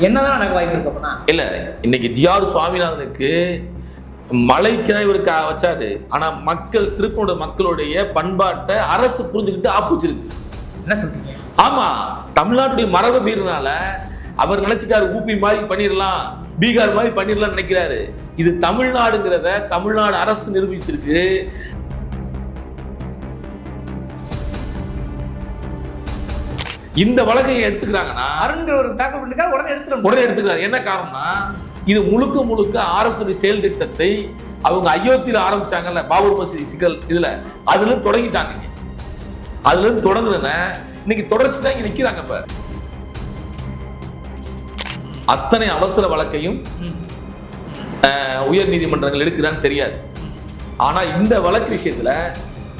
என்னதான் நடக்க வாய்ப்பு இருக்கு அப்படின்னா? இல்ல இன்னைக்கு ஜிஆர் சுவாமிநாதனுக்கு மலைக்கு இவருக்கு வச்சாரு. ஆனா மக்கள் திருப்பூர் மக்களுடைய பண்பாட்டை அரசு புரிஞ்சுக்கிட்டு ஆப்புச்சிருக்கு. என்ன சொல்றீங்க? ஆமா தமிழ்நாட்டுடைய மரபு மீறினால அவர் நினைச்சிட்டாரு ஊபி மாதிரி பண்ணிடலாம் பீகார் மாதிரி பண்ணிடலாம்னு நினைக்கிறாரு. இது தமிழ்நாடுங்கிறத தமிழ்நாடு அரசு நிரூபிச்சிருக்கு. இந்த வழக்கை எடுத்துக்கிறாங்கன்னா அருண்கிற ஒரு தாக்கல் பண்ணிருக்காரு உடனே எடுத்துட்டு உடனே எடுத்துக்கிறாரு. என்ன காரணம்னா இது முழுக்க முழுக்க அரசுடைய செயல் திட்டத்தை அவங்க அயோத்தியில ஆரம்பிச்சாங்கல்ல பாபர் மசீதி சிக்கல் இதுல அதுல இருந்து தொடங்கிட்டாங்க. அதுல இருந்து தொடங்குன இன்னைக்கு தொடர்ச்சி தான் இங்க நிக்கிறாங்க இப்ப. அத்தனை அவசர வழக்கையும் உயர் நீதிமன்றங்கள் எடுக்கிறான்னு தெரியாது. ஆனா இந்த வழக்கு விஷயத்துல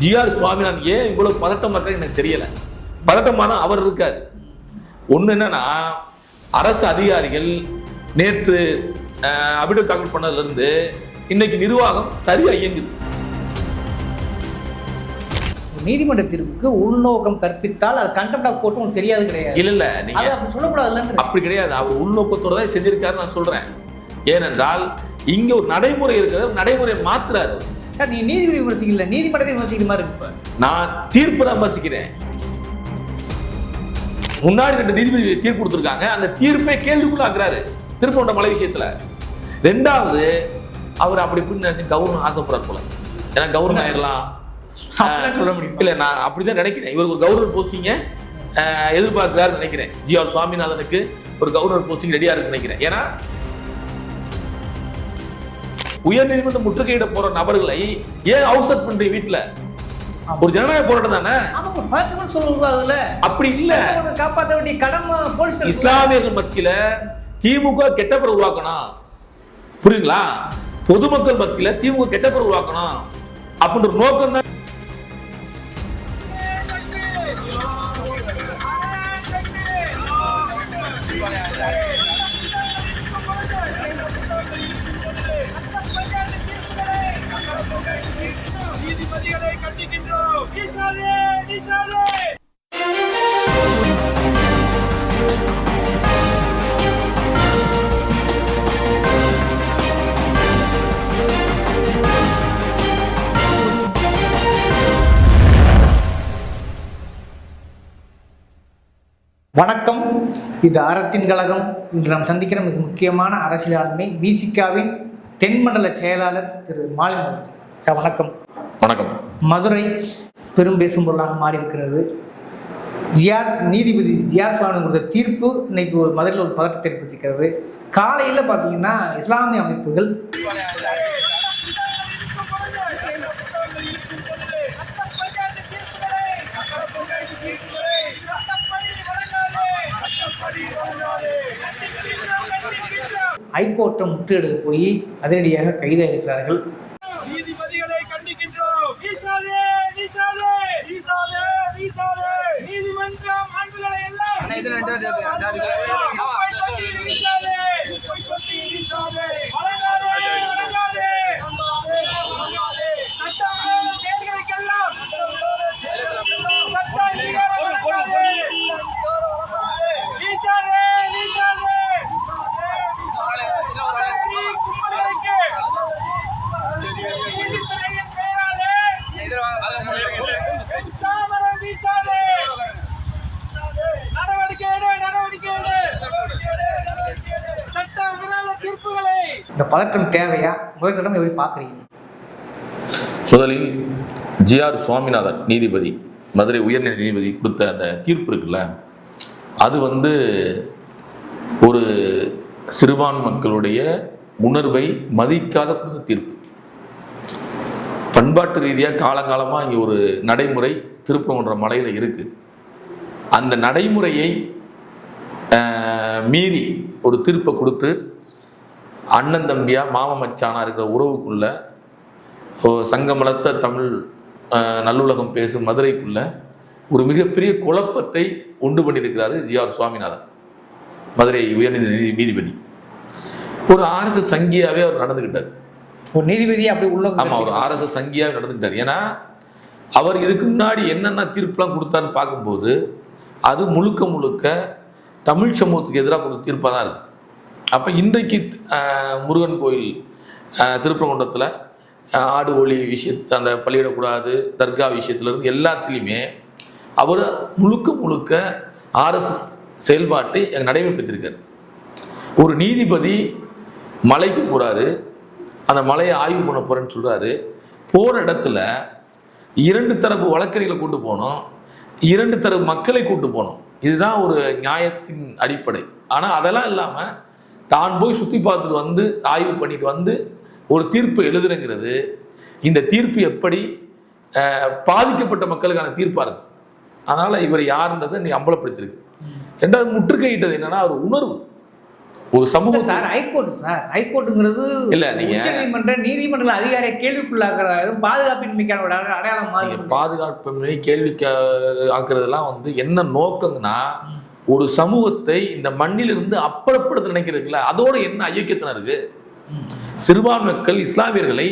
ஜிஆர் சுவாமிநாதன் ஏன் இவ்வளவு பதட்டம் எனக்கு தெரியல. பதட்டமான அவர் இருக்காரு. ஒண்ணு என்னன்னா அரசு அதிகாரிகள் நேற்று அபிடல் தாக்கல் பண்ணதுல இருந்து இன்னைக்கு நிர்வாகம் சரியா இயங்குது. ஒரு நீதிமன்ற தீர்ப்புக்கு உள்நோக்கம் கற்பித்தால் அது கண்டெம்ட் ஆஃப் கோர்ட் உங்களுக்கு தெரியாது கிடையாது. இல்ல இல்ல நீங்க அது அப்படி சொல்லக்கூடாதுல்ல அப்படி கிடையாது. அவர் உள்நோக்கத்தோட தான் செஞ்சிருக்காரு நான் சொல்றேன். ஏனென்றால் இங்க ஒரு நடைமுறை இருக்கிறது நடைமுறையை மாத்துறாரு. சார் நீ நீதிபதி விமர்சிக்கல நீதிமன்றத்தை விமர்சிக்கிற மாதிரி இப்ப. நான் தீர்ப்பு தான் விமர்சிக்கிறேன். முன்னாடி ரெண்டு நீதிபதி தீர்ப்பு கொடுத்துருக்காங்க. அந்த தீர்ப்பை கேள்விக்குள்ள ஆக்குறாரு திருப்பூண்ட மலை விஷயத்துல. ரெண்டாவது அவர் அப்படி இப்படின்னு நினைச்சு கவர்னர் ஆசைப்படுறாரு போல. ஏன்னா கவர்னர் ஆயிடலாம் சொல்ல முடியுமா? இல்ல நான் அப்படிதான் நினைக்கிறேன். இவருக்கு ஒரு கவர்னர் போஸ்டிங்க எதிர்பார்க்கிறாருன்னு நினைக்கிறேன். ஜி ஆர் சுவாமிநாதனுக்கு ஒரு கவர்னர் போஸ்டிங் ரெடியா இருக்குன்னு நினைக்கிறேன். ஏன்னா உயர்நீதிமன்ற முற்றுகையிட போற நபர்களை ஏன் அவுசட் பண்றீங்க வீட்டுல. ஒரு ஜனநாயக போராட்டம் தானே? பதற்றமான சூழல் உருவாகுதுல்ல அப்படி இல்ல. காப்பாற்ற வேண்டிய கடமை போலீஸ் இஸ்லாமியர்கள் மத்தியில திமுக கெட்ட பேர் உருவாக்கணும். புரியுங்களா பொதுமக்கள் மத்தியில திமுக கெட்ட பேர் உருவாக்கணும். அப்படின்ற நோக்கம் தான் இது அறத்தின் கழகம் இன்று நாம் சந்திக்கிற மிக முக்கியமான அரசியல் ஆளுமை விசிகாவின் தென்மண்டல செயலாளர் திரு மாலின். சார் வணக்கம். வணக்கம். மதுரை பெரும் பேசும் பொருளாக மாறி இருக்கிறது ஜியாஸ் நீதிபதி ஜியாஸ் கொடுத்த தீர்ப்பு இன்னைக்கு ஒரு மதுரையில் ஒரு பதட்டத்தை ஏற்படுத்திக்கிறது காலையில் பார்த்தீங்கன்னா இஸ்லாமிய அமைப்புகள் ஹைகோர்ட்டை முற்றுகையிட போய் அதிரடியாக கைதாக இருக்கிறார்கள் இந்த தேவையா? முதற்கட்டம் எப்படி பார்க்குறீங்க? முதலில் ஜிஆர் சுவாமிநாதன் நீதிபதி மதுரை உயர்நீதி நீதிபதி கொடுத்த அந்த தீர்ப்பு இருக்குல்ல அது வந்து ஒரு சிறுபான் மக்களுடைய உணர்வை மதிக்காத கொடுத்த தீர்ப்பு. பண்பாட்டு ரீதியாக காலங்காலமாக இங்கே ஒரு நடைமுறை திருப்பரங்குன்ற மலையில் இருக்குது அந்த நடைமுறையை மீறி ஒரு தீர்ப்பை கொடுத்து அண்ணன் தம்பியா மாம மச்சானா இருக்கிற உறவுக்குள்ள சங்கமலத்த தமிழ் நல்லுலகம் பேசும் மதுரைக்குள்ள ஒரு மிகப்பெரிய குழப்பத்தை உண்டு பண்ணியிருக்கிறாரு ஜிஆர் சுவாமிநாதன் மதுரை உயர்நீதி நீதி- நீதிபதி. ஒரு ஆர்எஸ்எஸ் சங்கியாவே அவர் நடந்துக்கிட்டார் ஒரு நீதிபதியை அப்படி உள்ள ஆமா ஒரு ஆர்எஸ்எஸ் சங்கியாவே நடந்துக்கிட்டார் ஏன்னா அவர் இதுக்கு முன்னாடி என்னென்ன தீர்ப்புலாம் கொடுத்தாருன்னு பார்க்கும்போது அது முழுக்க முழுக்க தமிழ் சமூகத்துக்கு எதிராக கொடுத்த தீர்ப்பாக தான் இருக்கு. அப்போ இன்றைக்கு முருகன் கோயில் திருப்பரங்குன்றத்தில் ஆடு ஒளி விஷயத்தை அந்த பள்ளியிடக்கூடாது தர்கா விஷயத்துலேருந்து எல்லாத்துலேயுமே அவர் முழுக்க முழுக்க ஆர்எஸ்எஸ் செயல்பாட்டை எங்கள் நடைமுறைப்படுத்தியிருக்காரு ஒரு நீதிபதி மலைக்கு போகிறாரு அந்த மலையை ஆய்வு பண்ண போகிறேன்னு சொல்கிறாரு போகிற இடத்துல இரண்டு தரப்பு வழக்கறிகளை கூட்டு போனோம் இரண்டு தரப்பு மக்களை கூட்டு போனோம். இதுதான் ஒரு நியாயத்தின் அடிப்படை. ஆனால் அதெல்லாம் இல்லாமல் தான் போய் சுற்றி பார்த்துட்டு வந்து ஆய்வு பண்ணிட்டு வந்து ஒரு தீர்ப்பு எழுதுறங்கிறது இந்த தீர்ப்பு எப்படி பாதிக்கப்பட்ட மக்களுக்கான தீர்ப்பாக இருக்கு. அதனால் இவர் யாருன்றதை நீ அம்பலப்படுத்திருக்கு. ரெண்டாவது முற்றுகையிட்டது என்னன்னா ஒரு உணர்வு. ஒரு சமூக சார் ஹைகோர்ட் சார். ஹைகோர்ட்டுங்கிறது இல்ல, நீங்க- நீதிமன்ற நீதிமன்ற அதிகாரியை கேள்விக்குள்ளாக்குற பாதுகாப்பின்மைக்கான ஒரு அட- அடையாளம் நீங்க மாறி பாதுகாப்பு கேள்வி ஆக்குறதெல்லாம் வந்து என்ன நோக்கம்னா ஒரு சமூகத்தை இந்த மண்ணிலிருந்து அப்புறப்படுத்த நினைக்கிறதுல அதோட என்ன ஐக்கியத்தனம் இருக்கு? சிறுபான்மை மக்கள் இஸ்லாமியர்களை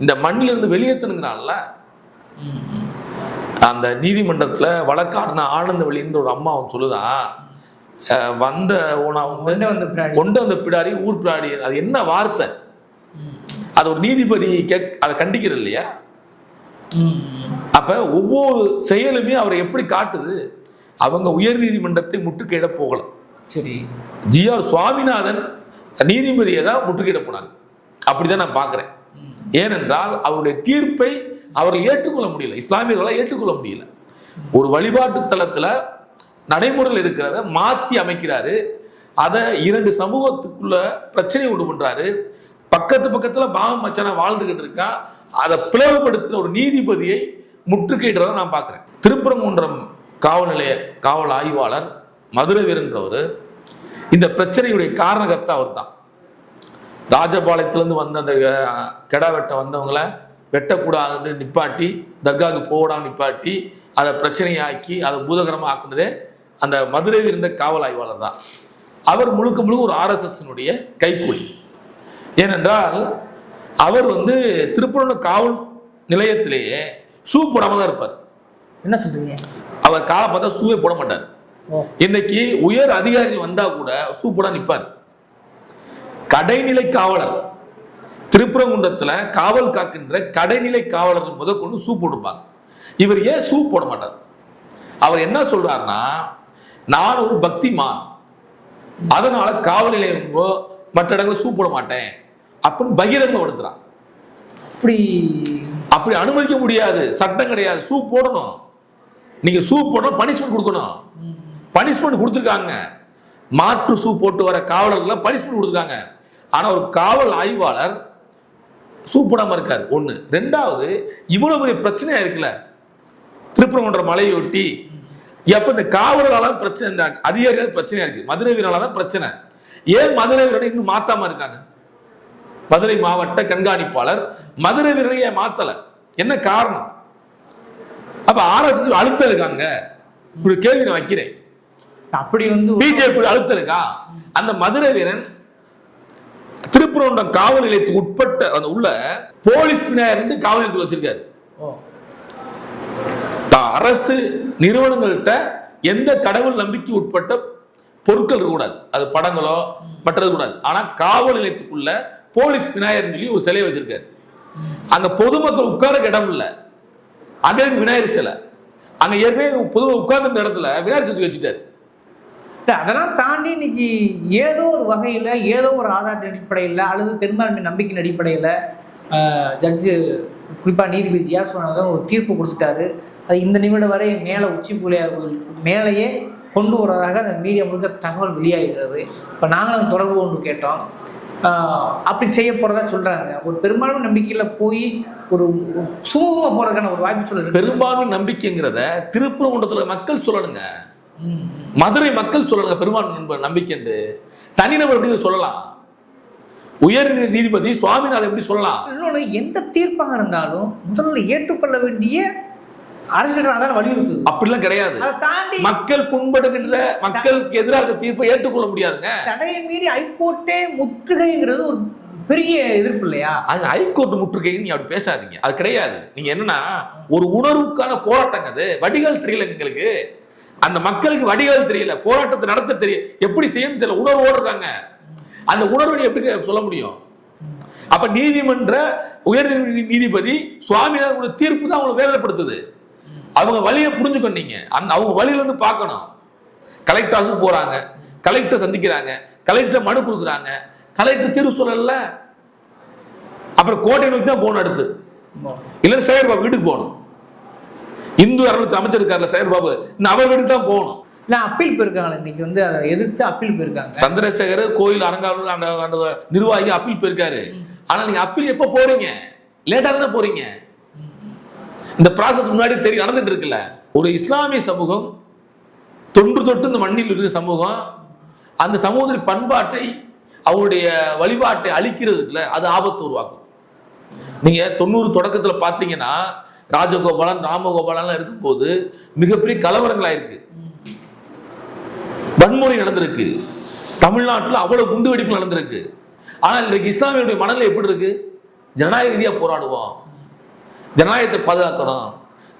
இந்த மண்ணிலிருந்து வெளியேற்றணுங்கிறான்ல அந்த நீதிமன்றத்துல வழக்காடின ஆனந்தவழின்ற ஒரு அம்மா அவன் சொல்லுதான் வந்த ஓனா கொண்டு வந்த கொண்டு வந்த பிடாரி ஊர் பிடாரி அது என்ன வார்த்தை? அது ஒரு நீதிபதி கேக் அதை கண்டிக்கிறது இல்லையா? அப்ப ஒவ்வொரு செயலுமே அவரை எப்படி காட்டுது? அவங்க உயர் நீதிமன்றத்தை முற்றுகையிட போகல. சரி. ஜிஆர் சுவாமிநாதன் நீதிபதியை தான் முற்றுகையிட போனாங்க. அப்படிதான் நான் பார்க்கிறேன். ஏனென்றால் அவருடைய தீர்ப்பை அவர்கள் ஏற்றுக்கொள்ள முடியல. இஸ்லாமியர்களால் ஏற்றுக்கொள்ள முடியல. ஒரு வழிபாட்டு தலத்துல நடைமுறையில் இருக்கிறத மாத்தி அமைக்கிறாரு. அதை இரண்டு சமூகத்துக்குள்ள பிரச்சனை உண்டு பண்றாரு. பக்கத்து பக்கத்துல பாவம் மச்சான வாழ்ந்துகிட்டு இருக்கா. அதை பிளவுபடுத்தின ஒரு நீதிபதியை முற்றுகையிடுறதை நான் பார்க்கிறேன். திருப்பரங்குன்றம் காவல் நிலைய காவல் ஆய்வாளர் மதுரை வீரன்றவர். இந்த பிரச்சனையுடைய காரணகர்த்தா அவர் தான் ராஜபாளையத்திலேருந்து வந்த அந்த கெடா வெட்ட வந்தவங்கள வெட்டக்கூடாதுன்னு நிப்பாட்டி தர்காவுக்கு போடாம நிப்பாட்டி அதை பிரச்சனையாக்கி அதை பூதகரமாக ஆக்குனதே அந்த மதுரையில் இருந்த காவல் ஆய்வாளர் தான். அவர் முழுக்க முழுக்க ஒரு ஆர்எஸ்எஸ்னுடைய கைக்கூலி. ஏனென்றால் அவர் வந்து திருப்பூர் காவல் நிலையத்திலேயே ஷூ தான் இருப்பார். என்ன சொல்றீங்க? அவர் காலை பார்த்தா ஷூவே போட மாட்டார். இன்னைக்கு உயர் அதிகாரிகள் வந்தா கூட சூப்பரா நிப்பார். கடைநிலை காவலர் திருப்பரங்குன்றத்துல காவல் காக்கின்ற கடைநிலை காவலர்கள் முதற்கொண்டு சூ போட்டுப்பாங்க இவர் ஏன் சூ போட மாட்டார்? அவர் என்ன சொல்றாருன்னா நான் ஒரு பக்திமான். அதனால காவல் நிலையங்களோ மற்ற இடங்களில் சூ போட மாட்டேன். அப்படின்னு பகிரங்கப்படுத்துறான். அப்படி. அப்படி அனுமதிக்க முடியாது. சட்டம் கிடையாது. ஷூ போடணும். நீங்க ஷூ போடணும் பனிஷ்மெண்ட் கொடுக்கணும். பனிஷ்மெண்ட் கொடுத்துருக்காங்க. மாற்று ஷூ போட்டு வர காவலர்கள்லாம் பனிஷ்மெண்ட் கொடுத்துருக்காங்க. ஆனா ஒரு காவல் ஆய்வாளர் ஷூ போடாம இருக்காரு. ஒண்ணு. ரெண்டாவது இவ்வளவு பெரிய பிரச்சனையா இருக்குல்ல? திருப்பரங்குன்ற மலையொட்டி எப்ப இந்த காவலர்களால பிரச்சனை இருந்தாங்க அதிகாரிகள் பிரச்சனையா இருக்கு. மதுரை வீரனால தான் பிரச்சனை. ஏன் மதுரை வீரனை இன்னும் மாத்தாம இருக்காங்க? மதுரை மாவட்ட கண்காணிப்பாளர் மதுரை வீரனை மாத்தல? என்ன காரணம்? அப்ப ஆர்எஸ்எஸ் அழுத்தம் இருக்காங்க. ஒரு கேள்வி நான் வைக்கிறேன். அப்படி வந்து பிஜேபி அழுத்தம் இருக்கா? அந்த மதுரை வீரன் திருப்பரங்குன்றம் காவல் நிலையத்துக்கு உட்பட்ட அந்த உள்ள போலீஸ் விநாயகர் காவல் நிலையத்தில் வச்சிருக்காரு. அரசு நிறுவனங்கள்கிட்ட எந்த கடவுள் நம்பிக்கை உட்பட்ட பொருட்கள் இருக்கக்கூடாது. அது படங்களோ மற்றது கூடாது. ஆனா காவல் நிலையத்துக்குள்ள போலீஸ் விநாயகர் சொல்லி ஒரு சிலையை வச்சிருக்காரு. அங்க பொதுமக்கள் உட்கார இடம் இல்ல. அங்கே விநாயகர் சிலை. அங்க ஏற்கனவே பொதுவாக உட்கார்ந்த இடத்துல விநாயகர் சதுர்த்தி வச்சுட்டாரு. அதெல்லாம் தாண்டி இன்னைக்கு ஏதோ ஒரு வகையில் ஏதோ ஒரு ஆதாரத்தின் அடிப்படையில் அல்லது பெரும்பான்மை நம்பிக்கையின் அடிப்படையில் ஜட்ஜு குறிப்பாக நீதிபதி ஜியார் சொன்னதான் ஒரு தீர்ப்பு கொடுத்துட்டாரு. அது இந்த நிமிடம் வரை மேலே உச்சி புலியார் மேலேயே கொண்டு வரதாக அந்த மீடியா முழுக்க தகவல் வெளியாகிறது. இப்போ நாங்களும் தொடர்பு கொண்டு கேட்டோம். அப்படி செய்ய போகிறதா சொல்கிறாங்க ஒரு பெரும்பான்மை நம்பிக்கையில் போய் ஒரு சுமூகமாக போகிறதுக்கான ஒரு வாய்ப்பு சொல்லுது பெரும்பான்மை நம்பிக்கைங்கிறத திருப்பரங்குன்றத்துல மக்கள் சொல்லணுங்க. மதுரை மக்கள் சொல்லணுங்க. பெரும்பான்மை நம்ப- நம்பிக்கைன்னு தனிநபர் எப்படி சொல்லலாம்? உயர் நீதி- நீதிபதி சுவாமிநாதன் எப்படி சொல்லலாம்? இன்னொன்று எந்த தீர்ப்பாக இருந்தாலும் முதல்ல ஏற்றுக்கொள்ள வேண்டிய அரசியல் தான் வலியுறுத்துது. அப்படிலாம் கிடையாது. தாண்டி மக்கள் புண்படுகின்ற மக்களுக்கு எதிராக தீர்ப்பை ஏற்றுக்கொள்ள முடியாதுங்க. தடையை மீறி ஹைகோர்ட்டே முற்றுகைங்கிறது ஒரு பெரிய எதிர்ப்பு இல்லையா? அது ஹைகோர்ட் முற்றுகைன்னு நீ அப்படி பேசாதீங்க. அது கிடையாது. நீங்க என்னன்னா ஒரு உணர்வுக்கான போராட்டங்க அது. வடிகால் தெரியல எங்களுக்கு. அந்த மக்களுக்கு வடிகால் தெரியல. போராட்டத்தை நடத்த தெரியல எப்படி செய்யணும் தெரியல. உணர்வோடு இருக்காங்க. அந்த உணர்வை எப்படி சொல்ல முடியும்? அப்ப நீதிமன்ற உயர் நீதிபதி சுவாமிநாதனோட தீர்ப்பு தான் அவங்களை வேதனைப்படுத்துது. அவங்க வழியை புரிஞ்சுக்கொண்டீங்க அந்த அவங்க வழியில இருந்து பார்க்கணும். கலெக்டர் ஆஃபீஸ் போறாங்க. கலெக்டர் சந்திக்கிறாங்க. கலெக்டர் மனு கொடுக்குறாங்க. கலெக்டர் தீர்வு சொல்லல. அப்புறம் கோட்டை நோக்கி தான் போகணும் அடுத்து. இல்ல சேகர் பாபு வீட்டுக்கு போகணும். இந்து அறநிலையத்துறை அமைச்சர் இருக்கார்ல சேகர் பாபு. இன்னும் அவர் வீட்டுக்கு தான் போகணும். இல்லை அப்பீல் போயிருக்காங்க இன்னைக்கு வந்து அதை எதிர்த்து அப்பீல் போயிருக்காங்க. சந்திரசேகர் கோயில் அரங்காவலர் அந்த அந்த நிர்வாகி அப்பீல் போயிருக்காரு. ஆனா நீங்க அப்பீல் எப்போ போறீங்க? லேட்டா தானே போறீங்க. இந்த ப்ராசஸ் முன்னாடி தெரியும் நடந்துட்டு இருக்குல்ல. ஒரு இஸ்லாமிய சமூகம் தொன்று தொட்டு இந்த மண்ணில் இருக்கிற சமூகம் அந்த சமூகத்தின் பண்பாட்டை அவருடைய வழிபாட்டை அழிக்கிறதுக்குல அது ஆபத்து உருவாக்கும். நீங்க தொண்ணூறு தொடக்கத்துல பாத்தீங்கன்னா ராஜகோபாலன் ராமகோபாலன் இருக்கும்போது மிகப்பெரிய கலவரங்கள் ஆயிருக்கு வன்முறை நடந்திருக்கு. தமிழ்நாட்டில் அவ்வளவு குண்டு வெடிப்பு நடந்திருக்கு. ஆனால் இன்றைக்கு இஸ்லாமியுடைய மனநிலை எப்படி இருக்கு? ஜனநாயக ரீதியா போராடுவோம். ஜனநாயகத்தை பாதுகாக்கணும்.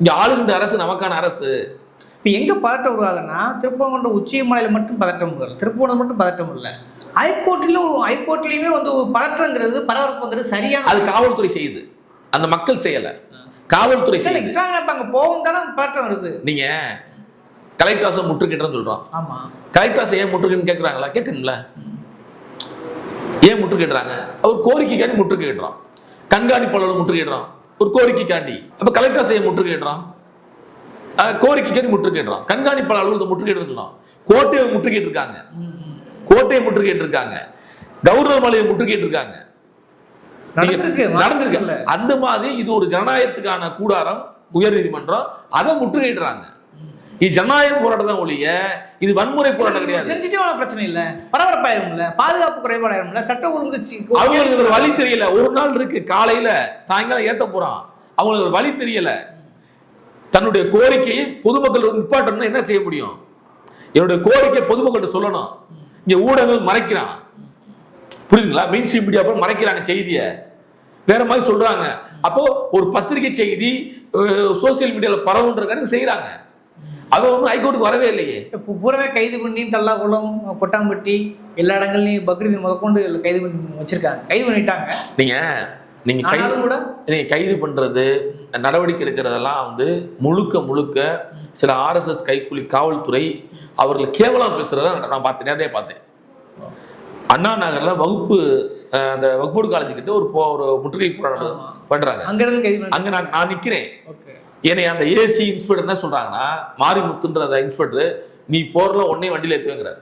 இங்க ஆளுகின்ற அரசு நமக்கான அரசு. இப்போ எங்கே பதட்டம் உருவாகுதுன்னா திருப்பரங்குன்றம் உச்சிமலையில் மட்டும் பதட்டம் இல்லை திருப்பூணம் மட்டும் பதட்டம் இல்லை ஹைகோர்ட்லையும் ஹைகோர்ட்லையுமே வந்து பதற்றங்கிறது பரபரப்புங்கிறது சரியான அது காவல்துறை செய்யுது. அந்த மக்கள் செய்யல. காவல்துறை இல்லை செய்யுது. இஸ்லாமிய அப்போ அங்கே போகும் தானே பதட்டம் வருது. நீங்க கலெக்டர் ஆஃபீஸ் முற்றுகிட்டேன்னு சொல்றோம். ஆமாம் கலெக்டர் ஆஃபீஸ் ஏன் முற்றுகைன்னு கேட்குறாங்களா கேட்கணும்ல ஏன் முற்றுகையிடுறாங்க? அவர் கோரிக்கைக்காண்டி முற்றுகையிடுறோம். கண்காணிப்பாளர் முற்றுகையிடுறோம். ஒரு கோரிக்கைக்காண்டி. அப்ப கலெக்டர் முற்றுகையிடுறோம் அஹ் கோரிக்கைக்காண்டி முற்றுகையிடுறோம் கண்காணிப்பாளர் அலுவலகத்தை முற்றுகையிடுறோம் கோட்டையை முற்றுகையிட்டு இருக்காங்க கோட்டையை முற்றுகையிட்டு இருக்காங்க கௌரவ மலையை முற்றுகையிட்டு இருக்காங்க நடந்திருக்கு. அந்த மாதிரி இது ஒரு ஜனநாயகத்துக்கான கூடாரம் உயர் நீதிமன்றம் அதை முற்றுகையிடுறாங்க. இது ஜனநாயக போராட்டம் தான் ஒழிய இது வன்முறை போராட்டம் கிடையாது. சென்சிட்டிவான பிரச்சனை இல்லை. பரபரப்பாயிரும்ல. பாதுகாப்பு குறைபாடாயிரும்ல. சட்ட ஒழுங்கு அவங்களுக்கு ஒரு வழி தெரியல. ஒரு நாள் இருக்கு. காலையில சாயங்காலம் ஏத்த போறான். அவங்களுக்கு ஒரு வழி தெரியல. தன்னுடைய கோரிக்கையை பொதுமக்கள் நிப்பாட்டணும்னா என்ன செய்ய முடியும்? என்னுடைய கோரிக்கை பொதுமக்கள்கிட்ட சொல்லணும். இங்க ஊடகங்கள் மறைக்கிறான். புரியுதுங்களா? மெயின் ஸ்ட்ரீம் மீடியா மறைக்கிறாங்க செய்தியை. வேற மாதிரி சொல்றாங்க. அப்போ ஒரு பத்திரிகை செய்தி சோசியல் மீடியால பரவுன்றதுக்காக செய்யறாங்க அது ஒன்றும் ஹைகோர்ட்டுக்கு வரவே இல்லையே. இப்போ பூராவே கைது பண்ணி தல்லாக்குளம் கொட்டாம்பட்டி எல்லா இடங்கள்லையும் பக்ரீத் முதற்கொண்டு கைது பண்ணி வச்சிருக்காங்க. கைது பண்ணிட்டாங்க. நீங்க நீங்க கை ஆனாலும் கூட நீங்க கைது பண்றது நடவடிக்கை எடுக்கிறதெல்லாம் வந்து முழுக்க முழுக்க சில ஆர்எஸ்எஸ் கைக்கூலி காவல்துறை அவர்களை கேவலம் பேசுறத நான் பார்த்தேன் நேரடியாக பார்த்தேன். அண்ணா நகர்ல வகுப்பு அந்த வகுப்போடு காலேஜ் கிட்ட ஒரு ஒரு முற்றுகை போராட்டம் ஆமா. பண்றாங்க. அங்கிருந்து கைது அங்க நான் நான் நிக்கிறேன். ஓகே. என்னை அந்த ஏசி இன்ஸ்பெக்டர் என்ன சொல்றாங்கன்னா மாரிமுத்துன்ற அந்த இன்ஸ்பெக்டர் நீ போறல உடனே வண்டியில ஏத்துவேங்கிறார்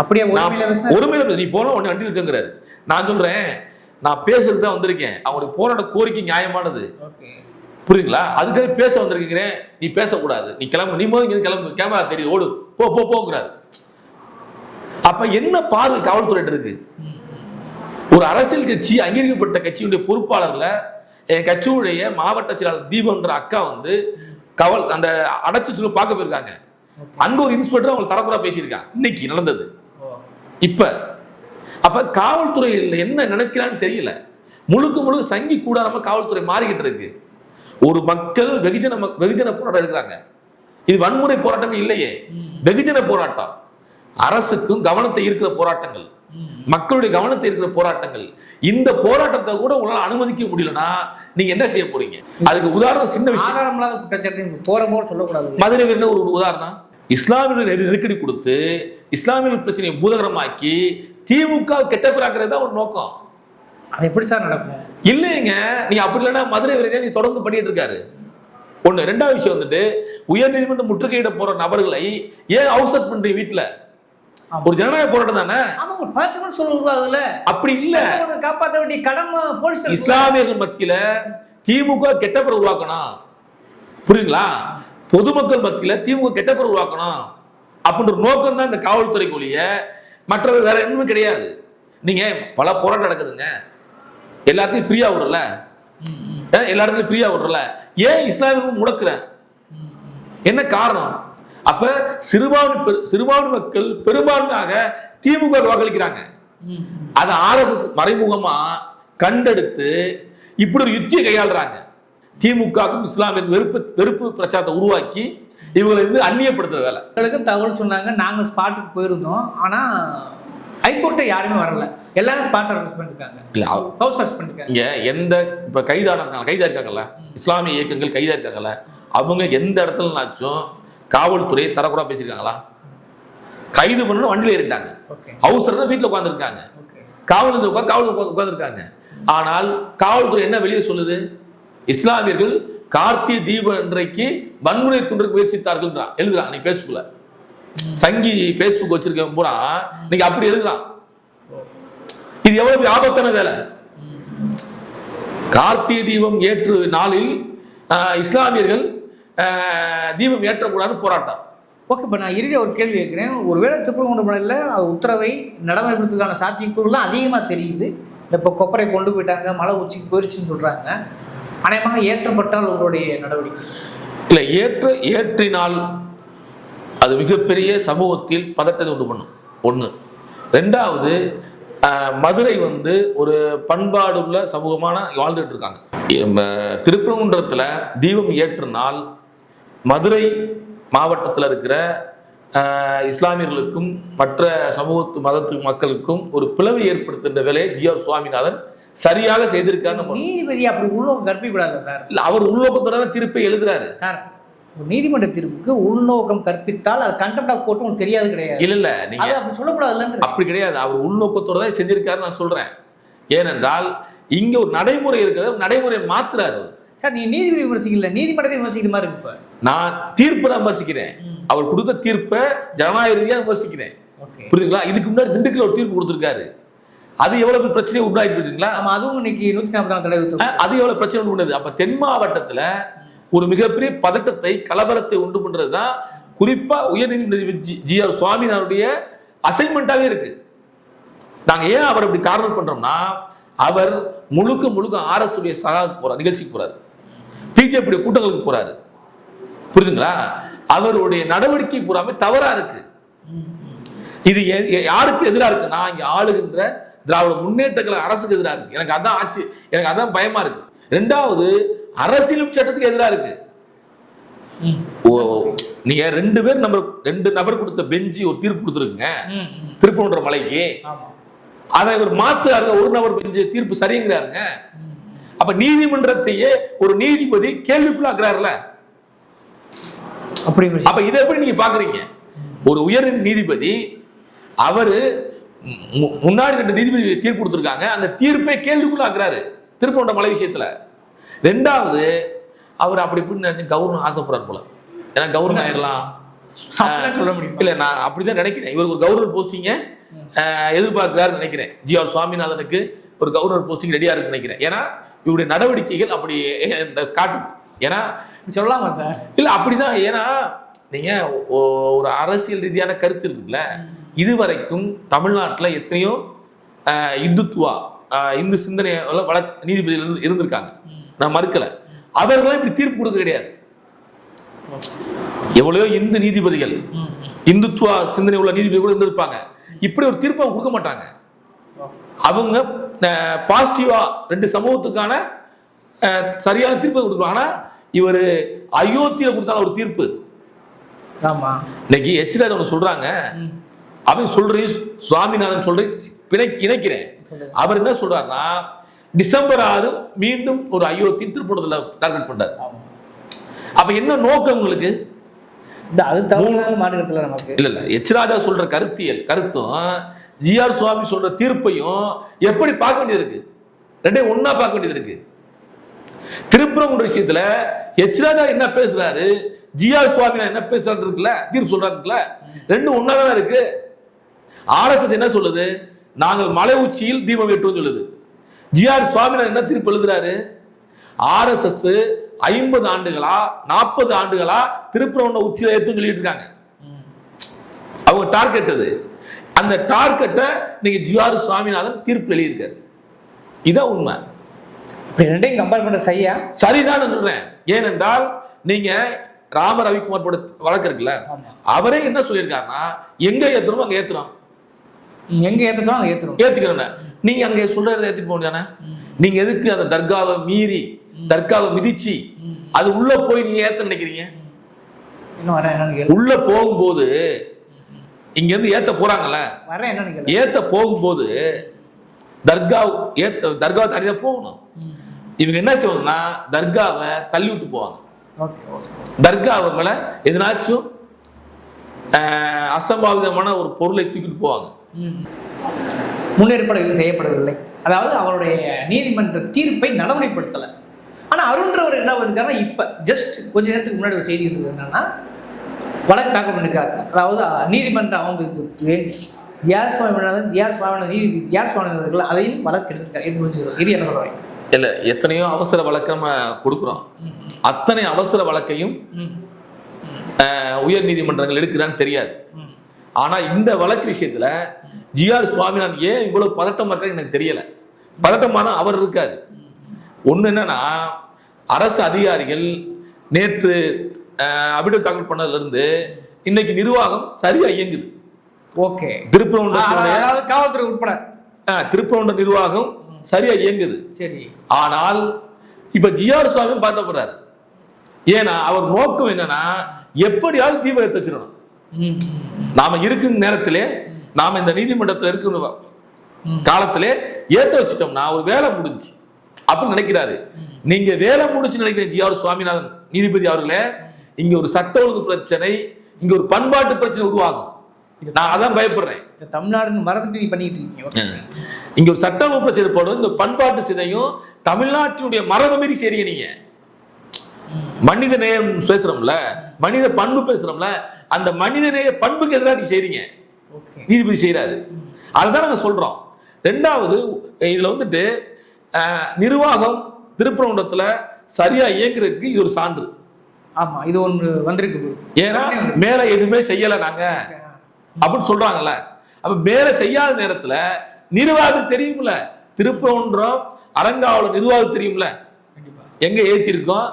அப்படியே ஒருமையில. நீ போன உடனே வண்டியில ஏத்துவேங்கிறாரு நான் சொல்றேன் நான் பேசுறதுக்கு தான் வந்திருக்கேன். அவங்களுடைய போராட்ட கோரிக்கை நியாயமானது. புரியுங்களா அதுக்காக பேச வந்திருக்கிறேன். நீ பேசக்கூடாது. நீ கிளம்பு நீ முதல் இங்க கிளம்பு. கேமரா தெரியுது ஓடு. போ போ போங்கிறாரு. அப்ப என்ன பார்வை காவல்துறை இருக்கு? ஒரு அரசியல் கட்சி அங்கீகரிக்கப்பட்ட கட்சியுடைய பொறுப்பாளர்ல என் கட்சியுடைய மாவட்ட செயலாளர் தீபம்ன்ற அக்கா வந்து கவல் அந்த அடைச்சு பார்க்க போயிருக்காங்க. அங்க ஒரு இன்ஸ்பெக்டர் அவங்க தரக்குறா பேசியிருக்காங்க இன்னைக்கு நடந்தது. இப்ப அப்ப காவல்துறையில் என்ன நினைக்கிறான்னு தெரியல. முழுக்க முழுக்க சங்கி கூடாம காவல்துறை மாறிக்கிட்டு இருக்கு. ஒரு மக்கள் வெகுஜன வெகுஜன போராட்டம் இருக்கிறாங்க இது வன்முறை போராட்டமே இல்லையே. வெகுஜன போராட்டம். அரசுக்கும் கவனத்தை ஈர்க்கிற போராட்டங்கள். மக்களுடைய கவனத்தை இருக்கிற போராட்டங்கள். இந்த போராட்டத்தை கூட உங்களால அனுமதிக்க முடியலன்னா நீங்க என்ன செய்ய போறீங்க? அதுக்கு உதாரணம் சின்ன விஷயம். குற்றச்சாட்டு போற போற சொல்லக்கூடாது. மதுரை என்ன ஒரு உதாரணம். இஸ்லாமிய நெருக்கடி கொடுத்து இஸ்லாமிய பிரச்சனையை பூதகரமாக்கி திமுக கெட்ட பிறாக்குறது தான் ஒரு நோக்கம். அது எப்படி சார் நடக்கும்? இல்லைங்க. நீ அப்படி இல்லைன்னா மதுரை வரைக்கும் நீ தொடர்ந்து பண்ணிட்டு இருக்காரு. ஒண்ணு. ரெண்டாவது விஷயம் வந்துட்டு உயர் நீதிமன்றம் முற்றுகையிட போற நபர்களை ஏன் அவுசர் பண்றீங்க வீட்டுல. ஒரு ஜனநாயக போராட்டம் தானே? ஒரு பதற்றமான சூழல் உருவாகுதுல்ல அப்படி இல்ல. காப்பாற்ற வேண்டிய கடமை போலீஸ் இஸ்லாமியர்கள் மத்தியில திமுக கெட்ட பேர் உருவாக்கணும். புரியுங்களா பொதுமக்கள் மத்தியில திமுக கெட்ட பேர் உருவாக்கணும். அப்படின்ற நோக்கம் தான் இந்த காவல்துறைக்கு ஒழிய மற்றவர் வேற எதுவுமே கிடையாது. நீங்க பல போராட்டம் நடக்குதுங்க. எல்லாத்தையும் ஃப்ரீயா விடல எல்லா இடத்துலயும் ஃப்ரீயா விடல ஏன் இஸ்லாமியம் முடக்குற? என்ன காரணம்? அப்ப சிறுபான்மை சிறுபான்மை மக்கள் பெரும்பான்மையாக திமுக க்கு வாக்களிக்கிறாங்க. அதை ஆர்எஸ்எஸ் மறைமுகமா கண்டெடுத்து இப்படி ஒரு யுத்தியை கையாளுறாங்க. திமுகவுக்கும் இஸ்லாமிய வெறுப்பு வெறுப்பு பிரச்சாரத்தை உருவாக்கி இவங்களை வந்து அந்நியப்படுத்துற வேலை. எங்களுக்கு தகவல் சொன்னாங்க. நாங்கள் ஸ்பாட்டுக்கு போயிருந்தோம். ஆனால் ஹைகோர்ட்டை யாருமே வரல. எல்லாரும் ஸ்பாட் அரெஸ்ட் பண்ணிருக்காங்க. இல்ல ஹவுஸ் அரெஸ்ட் பண்ணிருக்காங்க. இங்க எந்த இப்ப கைதான கைதா இருக்காங்கல்ல? இஸ்லாமிய இயக்கங்கள் கைதா இருக்காங்கல்ல? அவங்க எந்த இடத்துலனாச்சும் காவல்துறை தரக்குறா பேசியிருக்காங்களா? கைது பண்ணணும் வண்டியில ஏறிட்டாங்க. அவசரம் வீட்டுல உட்காந்துருக்காங்க ஓகே. காவல் நிலையத்துல உட்கார்ந்து காவல் உட்காந்துருக்காங்க ஆனால் காவல்துறை என்ன வெளியே சொல்லுது? இஸ்லாமியர்கள் கார்த்திகை தீப அன்றைக்கு வன்முறை துண்டருக்கு முயற்சித்தார்கள் எழுதுறான் நீ பேஸ்புக்ல சங்கி பேஸ்புக் வச்சிருக்கவன் பூரா. நீங்க அப்படி எழுதுறான். இது எவ்வளவு ஆபத்தான வேலை? கார்த்திகை தீபம் ஏற்று நாளில் இஸ்லாமியர்கள் தீபம் ஏற்றக்கூடாதுன்னு போராட்டம். ஓகே இப்போ நான் இறுதியாக ஒரு கேள்வி கேட்குறேன். ஒருவேளை திருப்பரங்குன்றமலையில் உத்தரவை நடைமுறைப்படுத்துவதற்கான சாத்தியக்கூறு தான் அதிகமாக தெரியுது. இந்த இப்போ கொப்பரை கொண்டு போயிட்டாங்க மலை உச்சிக்கு போயிடுச்சுன்னு சொல்கிறாங்க அநேகமாக ஏற்றப்பட்டால் உங்களுடைய நடவடிக்கை? இல்ல ஏற்று ஏற்றினால் அது மிகப்பெரிய சமூகத்தில் பதட்டத்தை உண்டு பண்ணும். ஒண்ணு. ரெண்டாவது மதுரை வந்து ஒரு பண்பாடுள்ள சமூகமான வாழ்ந்துட்டு இருக்காங்க. திருப்பரங்குன்றத்துல தீபம் ஏற்றினால் மதுரை மாவட்டத்தில் இருக்கிற இஸ்லாமியர்களுக்கும் மற்ற சமூகத்து மதத்து மக்களுக்கும் ஒரு பிளவை ஏற்படுத்துகின்ற வேலையை ஜி ஆர் சுவாமிநாதன் சரியாக செய்திருக்காருன்னு நம்ம- நீதிபதி அப்படி உள்நோக்கம் கற்பிக்கூடாது சார்? இல்ல அவர் உள்நோக்கத்தோட தீர்ப்பை எழுதுறாரு. சார் ஒரு நீதிமன்ற தீர்ப்புக்கு உள்நோக்கம் கற்பித்தால் அது கண்டெம்ட் ஆஃப் கோர்ட் உங்களுக்கு தெரியாது கிடையாது. இல்ல இல்ல நீங்க அது அப்படி சொல்லக்கூடாதுல்ல அப்படி கிடையாது. அவர் உள்நோக்கத்தோட தான் செஞ்சிருக்காரு நான் சொல்றேன். ஏனென்றால் இங்க ஒரு நடைமுறை இருக்கிறது. நடைமுறையை மாத்துறாரு. சார் நீ நீதிபதி விமர்சிக்கல நீதிமன்றத்தை விமர்சிக்கிற மாதிரி இருக்கு இப்போ. நான் தீர்ப்பை தான் விமர்சிக்கிறேன். அவர் கொடுத்த தீர்ப்பை ஜனநாயக ரீதியா விமர்சிக்கிறேன். புரியுதுங்களா? இதுக்கு முன்னாடி திண்டுக்கல் ஒரு தீர்ப்பு கொடுத்திருக்காரு. அது எவ்வளவு பிரச்சனையை உண்டாக்கி போயிட்டீங்களா ஆமா அதுவும் இன்னைக்கு நூற்றி நாற்பத்தி நாலு தடவை. அது எவ்வளவு பிரச்சனை உண்டு பண்ணுது அப்ப தென் மாவட்டத்துல ஒரு மிகப்பெரிய பதட்டத்தை கலவரத்தை உண்டு பண்றது தான் குறிப்பா உயர்நீதிமன்ற ஜி- ஜி ஆர் சுவாமிநாதனுடைய அசைன்மெண்ட்டாவே இருக்கு. நாங்க ஏன் அவர் அப்படி காரணம் பண்றோம்னா அவர் முழுக்க முழுக்க ஆர்எஸ் உடைய சகாவுக்கு போறார் நிகழ்ச்சிக்கு போறாரு. பிஜேபி கூட்டங்களுக்கு போறாரு. புரியுதுங்களா அவருடைய நடவடிக்கை பூராமே தவறா இருக்கு. இது யாருக்கு எதிரா இருக்கு? நான் இங்க ஆளுகின்ற திராவிட முன்னேற்ற கழக அரசுக்கு எதிரா இருக்கு. எனக்கு அதான் ஆச்சு. எனக்கு அதான் பயமா இருக்கு. ரெண்டாவது அரசியலும் சட்டத்துக்கு எதிரா இருக்கு. நீங்க ரெண்டு பேர் நம்பர் ரெண்டு நபர் கொடுத்த பெஞ்சு ஒரு தீர்ப்பு கொடுத்துருக்குங்க. திருப்பூன்ற மலைக்கு. அதை இவர் மாத்துறாருங்க. ஒரு நபர் பெஞ்சு தீர்ப்பு சரிங்கிறாருங்க. அப்ப நீதிமன்றத்தையே ஒரு நீதிபதி கேள்விக்குள்ளாக்குறாருல? அப்படி அப்ப இதை எப்படி நீங்க பாக்குறீங்க? ஒரு உயர் நீதிபதி அவரு முன்னாடி ரெண்டு நீதிபதி தீர்ப்பு கொடுத்துருக்காங்க. அந்த தீர்ப்பை கேள்விக்குள்ளாக்குறாரு. திருப்பூண்ட மலை விஷயத்துல. ரெண்டாவது அவர் அப்படி இப்படின்னு நினைச்சு கவர்னர் ஆசைப்படுறாரு போல. ஏன்னா கவர்னர் ஆயிடலாம் சொல்ல முடியுமா? இல்ல நான் அப்படிதான் நினைக்கிறேன். இவருக்கு ஒரு கவர்னர் போஸ்டிங்க எதிர்பார்க்கிறாருன்னு நினைக்கிறேன். ஜி ஆர் சுவாமிநாதனுக்கு ஒரு கவர்னர் போஸ்டிங் ரெடியா இருக்குன்னு நினைக்கிறேன். ஏன்னா இவருடைய நடவடிக்கைகள் அப்படி இந்த காட்டும். ஏன்னா சொல்லலாமா சார்? இல்ல அப்படிதான். ஏன்னா நீங்க ஒரு அரசியல் ரீதியான கருத்து இருக்குல்ல இதுவரைக்கும் தமிழ்நாட்டுல எத்தனையோ இந்துத்துவா இந்து சிந்தனை வழக் நீதிபதிகள் இருந்து- இருந்திருக்காங்க. நான் மறுக்கல. அவர்களும் இப்படி தீர்ப்பு கொடுக்க கிடையாது. எவ்வளவோ இந்து நீதிபதிகள். இந்துத்துவா சிந்தனை உள்ள நீதிபதி கூட இருந்திருப்பாங்க. இப்படி ஒரு தீர்ப்பு கொடுக்க மாட்டாங்க. அவங்க பாசிட்டிவா ரெண்டு சமூகத்துக்கான சரியான தீர்ப்பை கொடுப்பாங்க ஆனா இவர் அயோத்தியில கொடுத்தான ஒரு தீர்ப்பு. ஆமா. இன்னைக்கு எச்ராஜ் அவங்க சொல்றாங்க. ம். அவன் சொல்றேன் சுவாமிநாதன் சொல்றேன் பிணை இணைக்கிறேன். அவர் என்ன சொல்றாருன்னா டிசம்பர் ஆறு மீண்டும் ஒரு அயோத்தி திருப்பணத்துல டார்கெட் பண்றாரு. அப்ப என்ன நோக்கம் உங்களுக்கு? அது தவறுதான் மாநிலத்தில் நமக்கு. இல்ல இல்ல. எச்ராஜா சொல்ற கருத்தியல் கருத்தும் ஜிஆர் சுவாமி சொல்ற தீர்ப்பையும் எப்படி பார்க்க வேண்டியது இருக்கு? ரெண்டையும் ஒண்ணா பார்க்க வேண்டியது இருக்கு. திருப்பரங்குன்ற விஷயத்துல எச்ராஜா என்ன பேசுறாரு? ஜிஆர் சுவாமி என்ன பேசுறாரு இருக்குல்ல? தீர்ப்பு சொல்றாரு இருக்குல்ல? ரெண்டும் ஒண்ணா தான் இருக்கு ஆர்எஸ்எஸ் என்ன சொல்லுது? நாங்கள் மலை உச்சியில் தீபம் ஏற்றுவோம் சொல்லுது. ஜிஆர் சுவாமிநாதன் என்ன தீர்ப்பு எழுதுறாரு? ஆர்எஸ்எஸ் ஐம்பது ஆண்டுகளா நாற்பது ஆண்டுகளா திருப்பரங்குன்ற உச்சியில ஏற்றுன்னு சொல்லிட்டு இருக்காங்க. அவங்க டார்கெட் அது அந்த டார்கெட்டை நீங்க ஜிஆர் சுவாமிநாதன் தீர்ப்பு எழுதியிருக்காரு. இதான் உண்மை. ரெண்டையும் கம்பேர் பண்ற சரியா? சரிதான் சொல்றேன். ஏனென்றால் நீங்க ராம ரவிக்குமார் போட வழக்கு இருக்குல்ல அவரே என்ன சொல்லியிருக்காருன்னா எங்க ஏத்தணுமோ அங்க ஏத்துறோம். எங்க ஏத்த சொன்னா அங்க ஏத்துரும் ஏத்துக்கிறேன் நீங்க அங்க சொல்றதை ஏத்திட்டு போக முடியாதானே நீங்க எதுக்கு அந்த தர்காவை மீறி தர்காவை மிதிச்சு. அது உள்ள போய் நீங்க ஏத்த நினைக்கிறீங்க? உள்ள போகும்போது இங்க இருந்து ஏத்த போறாங்கல்ல? வரேன் என்னன்னு ஏத்த போகும்போது தர்கா ஏத்த தர்காவை தாண்டி தான் போகணும் இவங்க என்ன செய்வாங்கன்னா தர்காவை தள்ளி விட்டு போவாங்க. தர்காவை மேல எதனாச்சும் அசம்பாவிதமான ஒரு பொருளை தூக்கிட்டு போவாங்க. முன்னேற்பாடுகள் செய்யப்படவில்லை. அதாவது அவருடைய நீதிமன்ற தீர்ப்பை நடைமுறைப்படுத்தலை. ஆனால் அருண்றவர் என்ன பண்ணிருக்காருன்னா இப்போ ஜஸ்ட் கொஞ்ச நேரத்துக்கு முன்னாடி ஒரு செய்தி இருந்தது என்னன்னா வழக்கு தாக்கல் பண்ணிருக்காரு. அதாவது நீதிமன்றம் அவங்களுக்கு ஜிஆர் சுவாமிநாதன் ஜிஆர் சுவாமிநாதன் நீதிபதி ஜிஆர் சுவாமிநாதன் அவர்கள் அதையும் வழக்கு எடுத்திருக்காரு எப்படி புரிஞ்சுக்கிறோம். இது என்ன சொல்றீங்க? இல்ல எத்தனையோ அவசர வழக்கு நம்ம கொடுக்குறோம். அத்தனை அவசர வழக்கையும் உயர் நீதிமன்றங்கள் எடுக்கிறான்னு தெரியாது. ஆனா இந்த வழக்கு விஷயத்துல ஜிஆர் சுவாமிநாதன் ஏன் இவ்வளவு பதட்டமா இருக்காரு எனக்கு தெரியல. பதட்டமான அவர் இருக்காரு. ஒண்ணு என்னன்னா அரசு அதிகாரிகள் நேற்று அபிடல் தாக்கல் பண்ணதுல இருந்து இன்னைக்கு நிர்வாகம் சரியா இயங்குது. ஓகே. திருப்பரங்குன்றத்துடைய அதாவது காவல்துறை உட்பட. திருப்பரங்குன்ற நிர்வாகம் சரியா இயங்குது. சரி. ஆனால் இப்ப ஜிஆர் சுவாமி பார்த்த போறாரு. ஏன்னா அவர் நோக்கம் என்னன்னா எப்படியாவது தீவிரத்தை வச்சிடணும் ம் ம், நாம இருக்கும் நேரத்திலே நாம இந்த நீதிமன்றத்தில் இருக்கிற. காலத்திலே ஏத்த வச்சிட்டோம்னா ஒரு வேலை முடிஞ்சு. அப்படின்னு நினைக்கிறாரு. நீங்க வேலை முடிச்சு நினைக்கிற ஜிஆர் சுவாமிநாதன் நீதிபதி அவர்களே இங்க ஒரு சட்ட ஒழுங்கு பிரச்சனை இங்க ஒரு பண்பாட்டு பிரச்சனை உருவாகும். நான் அதான் பயப்படுறேன். இந்த தமிழ்நாடு மறந்துட்டு பண்ணிட்டு இருக்கீங்க. இங்க ஒரு சட்ட ஒழுங்கு பிரச்சனை போடும் இந்த பண்பாட்டு சிதையும் தமிழ்நாட்டினுடைய மரபு மீறி செய்றீங்க நீங்க மனித நேயம் பேசுறோம்ல மனித பண்பு பேசுறோம்ல அந்த மனித நேய பண்புக்கு எதிராக நீங்க செய்றீங்க. நீதிபதி செய்றாரு அதுதான் நாங்க சொல்றோம். ரெண்டாவது இதுல வந்துட்டு நிர்வாகம் திருப்பரங்குன்றத்துல சரியா இயங்குறதுக்கு இது ஒரு சான்று. ஆமா இது ஒன்று வந்திருக்கு ஏன்னா மேல எதுவுமே செய்யல நாங்க. அப்படின்னு சொல்றாங்கல்ல. அப்ப மேல செய்யாத நேரத்துல நிர்வாகம் தெரியும்ல. திருப்பரங்குன்றம் அரங்காவல நிர்வாகம் தெரியும்ல. எங்க ஏத்திருக்கோம்?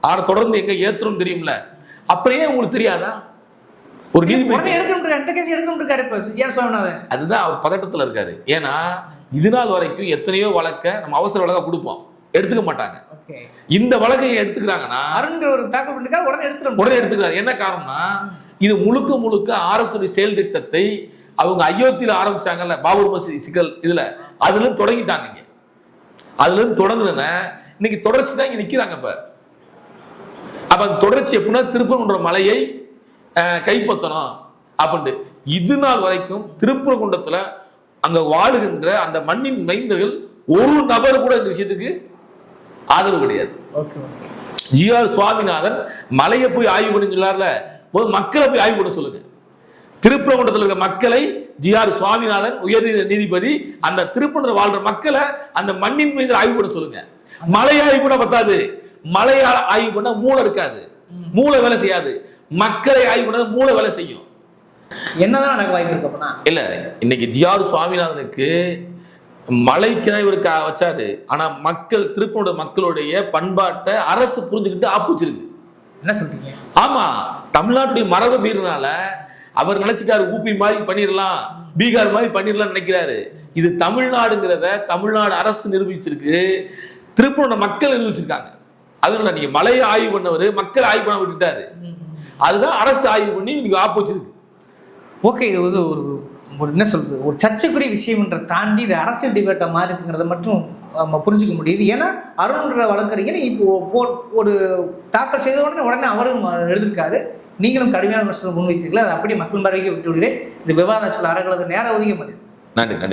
ஆனா தொடர்ந்து எங்க ஏத்துறோம் தெரியும்ல. ஏன் உங்களுக்கு தெரியாதா? ஒரு நீதிபதி எடுக்கணும் இந்த கேஸ் எடுக்கணும் இருக்காரு இப்ப ஏன் சுவாமிநாதன். அதுதான் அவர் பதட்டத்துல இருக்காரு. ஏன்னா இது நாள் வரைக்கும் எத்தனையோ வழக்க நம்ம அவசர வழக்கா கொடுப்போம். எடுத்துக்க மாட்டாங்க. இந்த வழக்கை எடுத்துக்கிறாங்கன்னா அருண்கிற ஒரு தாக்கல் பண்ணிருக்காரு உடனே எடுத்துட்டு உடனே எடுத்துக்கிறாரு. என்ன காரணம்னா இது முழுக்க முழுக்க அரசுடைய செயல் திட்டத்தை அவங்க அயோத்தியில ஆரம்பிச்சாங்கல்ல பாபர் மசூதி சிக்கல் இதுல. அதுல இருந்து தொடங்கிட்டாங்க இங்க. அதுல இருந்து தொடங்குன இன்னைக்கு தொடர்ச்சி தான் இங்க நிக்கிறாங்க இப்ப. அப்ப அந்த தொடர்ச்சி எப்படின்னா திருப்பரங்குன்ற மலையை கைப்பற்றணும் அப்படின்ட்டு. இது நாள் வரைக்கும் திருப்பரங்குன்றத்துல அங்க வாழுகின்ற அந்த மண்ணின் மைந்தர்கள் ஒரு நபர் கூட இந்த விஷயத்துக்கு ஆதரவு கிடையாது. ஓகே ஜிஆர் சுவாமிநாதன் மலையை போய் ஆய்வு பண்ணி சொல்லார்ல போது மக்களை போய் ஆய்வு பண்ண சொல்லுங்க. திருப்பரங்குன்றத்தில் இருக்க மக்களை ஜிஆர் சுவாமிநாதன் உயர் நீதிபதி அந்த திருப்பரங்குன்ற வாழ்ற மக்களை அந்த மண்ணின் மீது ஆய்வு பண்ண சொல்லுங்க. மலை ஆய்வு பண்ண பத்தாது. மலை ஆ- ஆய்வு பண்ண மூளை இருக்காது. மூளை வேலை செய்யாது. மக்களை ஆய்வு பண்ண மூளை வேலை செய்யும். என்னதான் நடக்க வாய்ப்பு இருக்கு இல்ல இன்னைக்கு ஜிஆர் சுவாமிநாதனுக்கு மலைக்கு தான் இவருக்கு வச்சாரு. ஆனா மக்கள் திருப்பனோட மக்களுடைய பண்பாட்டை அரசு புரிஞ்சுக்கிட்டு ஆப்புச்சிருக்கு என்ன சொல்றீங்க? ஆமா. தமிழ்நாட்டுடைய மரபு மீறினால அவர் நினைச்சிட்டாரு ஊபி மாதிரி பண்ணிடலாம் பீகார் மாதிரி பண்ணிடலாம் நினைக்கிறாரு. இது தமிழ்நாடுங்கிறத தமிழ்நாடு அரசு நிரூபிச்சிருக்கு திருப்பனோட மக்கள் நிரூபிச்சிருக்காங்க. அதனால நீங்க மலையை ஆய்வு பண்ணவர் மக்கள் ஆய்வு பண்ண விட்டுட்டாரு. அதுதான் அரசு ஆய்வு பண்ணி இன்னைக்கு ஆப்போச்சிருக்கு ஓகே இது வந்து ஒரு ஒரு என்ன சொல்கிறது ஒரு சர்ச்சைக்குரிய விஷயம்ன்ற தாண்டி இது அரசியல் டிபேட்டை மாறி இருக்குங்கிறத மட்டும் நம்ம புரிஞ்சுக்க முடியுது. ஏன்னா அருண்ன்ற வழக்கறிஞர் இப்போ போ- ஒரு தாக்கல் செய்த உடனே உடனே அவரும் எழுதியிருக்காரு. நீங்களும் கடுமையான விமர்சனம் முன்வைத்தீர்கள்? அதை அப்படியே மக்கள் மறைக்க விட்டு விடுகிறேன் இந்த விவாத சொல் அறகளது நேரம் ஒதுங்க மாட்டேங்குது நன்றி நன்றி.